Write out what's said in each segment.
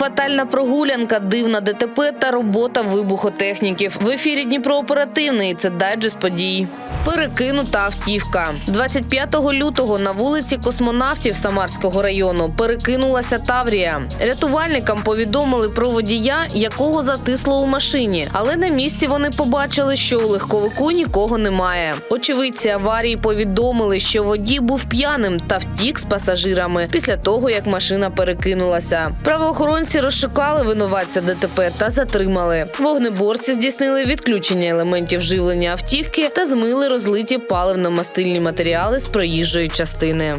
Фатальна прогулянка, дивна ДТП та робота вибухотехніків. В ефірі Дніпрооперативний. Це дайджест подій. Перекинута автівка. 25 лютого на вулиці космонавтів Самарського району перекинулася Таврія. Рятувальникам повідомили про водія, якого затисло у машині. Але на місці вони побачили, що у легковику нікого немає. Очевидці аварії повідомили, що водій був п'яним та втік з пасажирами після того, як машина перекинулася. Правоохоронці розшукали винуватця ДТП та затримали. Вогнеборці здійснили відключення елементів живлення автівки та змили розлиті паливно-мастильні матеріали з проїжджої частини.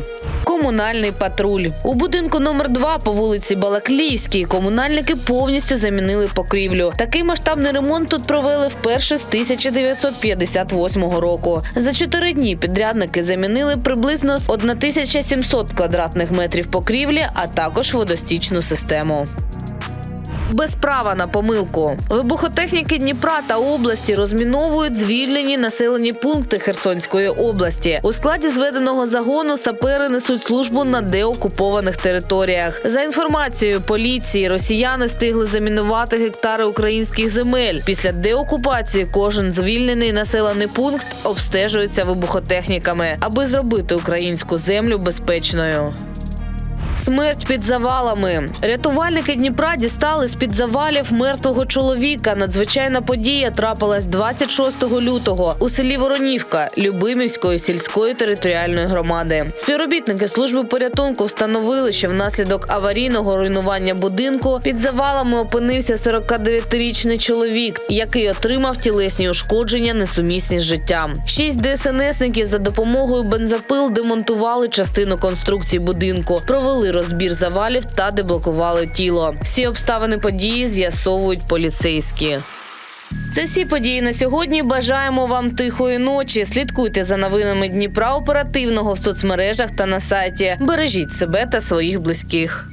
Комунальний патруль у будинку номер 2 по вулиці Балакліївській комунальники повністю замінили покрівлю. Такий масштабний ремонт тут провели вперше з 1958 року. За чотири дні підрядники замінили приблизно 1700 квадратних метрів покрівлі, а також водостічну систему. Без права на помилку вибухотехніки Дніпра та області розміновують звільнені населені пункти Херсонської області. У складі зведеного загону сапери несуть службу на деокупованих територіях. За інформацією поліції, росіяни встигли замінувати гектари українських земель. Після деокупації кожен звільнений населений пункт обстежується вибухотехніками, аби зробити українську землю безпечною. Смерть під завалами. Рятувальники Дніпра дістали з під завалів мертвого чоловіка. Надзвичайна подія трапилась 26 лютого у селі Воронівка Любимівської сільської територіальної громади. Співробітники служби порятунку встановили, що внаслідок аварійного руйнування будинку під завалами опинився 49-річний чоловік, який отримав тілесні ушкодження несумісні з життям. Шість ДСНСників за допомогою бензопил демонтували частину конструкції будинку, розбір завалів та деблокували тіло. Всі обставини події з'ясовують поліцейські. Це всі події на сьогодні. Бажаємо вам тихої ночі. Слідкуйте за новинами Дніпра оперативного в соцмережах та на сайті. Бережіть себе та своїх близьких.